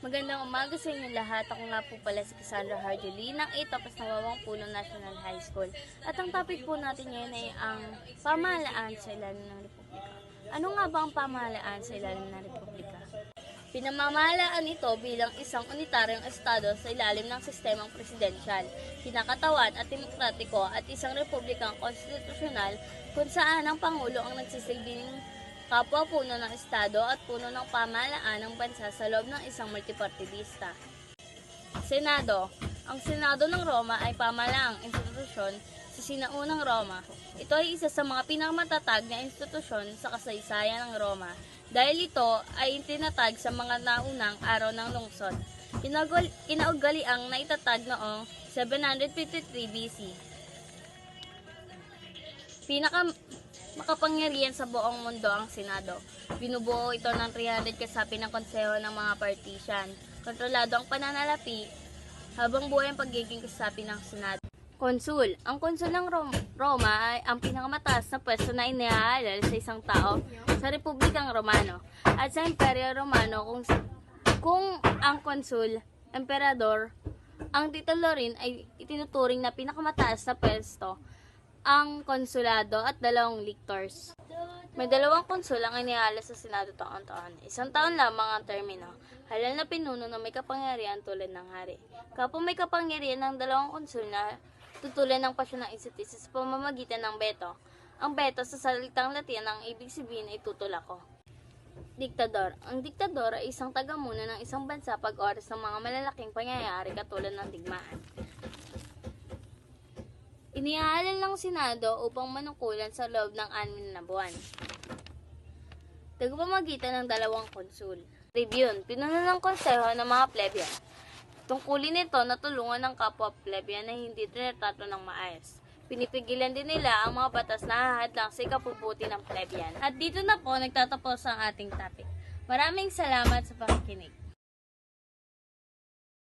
Magandang umaga sa inyo lahat. Ako nga po pala si Cassandra Harjuli ng 8 Tapas na Wawang Puno National High School. At ang topic po natin ngayon ay ang pamahalaan sa ilalim ng Republika. Ano nga ba ang pamahalaan sa ilalim ng Republika? Pinamamahalaan ito bilang isang unitaryong estado sa ilalim ng sistemang presidensyal, kinakatawan at demokratiko at isang republikang konstitusyonal kung saan ang Pangulo ang nagsisilbing kapwa puno ng estado at puno ng pamahalaan ng bansa sa loob ng isang multipartidista. Senado. Ang Senado ng Roma ay pamahalaang institusyon sa sinaunang Roma. Ito ay isa sa mga pinakamatatag na institusyon sa kasaysayan ng Roma dahil ito ay tinatag sa mga naunang araw ng lungsod. Kinaugaliang naitatag noong 753 BC. Pinaka makapangyarihan sa buong mundo ang Senado. Binubuo ito ng 300 kasapi ng konseho ng mga partisan. Kontrolado ang pananalapi habang buhay ang pagiging kasapi ng Senado. Konsul. Ang konsul ng Rom- Roma ay ang pinakamataas na pwesto na iniaalal sa isang tao sa Republikang Romano at sa Imperyo Romano kung, kung ang konsul, emperador, ang titulo rin ay itinuturing na pinakamataas na pwesto ang konsulado at dalawang lictors. May dalawang konsul ang inihala sa Senado taon-taon. Isang taon lamang ang termino. Halal na pinuno na may kapangyarihan tulad ng hari. Kapag may kapangyarihan ng dalawang konsul na tutulan ng pasyon ng isa't isa sa pamamagitan ng beto. Ang beto sa salitang Latin ang ibig sabihin ay tutulako. Diktador. Ang diktador ay isang tagamuno ng isang bansa pag oras ng mga malalaking pangyayari katulad ng digmaan. Iniaalal ng Senado upang manungkulan sa loob ng anim na buwan. Tagapamagitan ng dalawang konsul. Tribune, pinuno ng konseho ng mga plebyan. Tungkulin nito na tulungan ng kapwa plebyan na hindi trinatato ng maayos. Pinipigilan din nila ang mga batas na hahadlang sa ikapubuti ng plebyan. At dito na po nagtatapos ang ating topic. Maraming salamat sa pakikinig.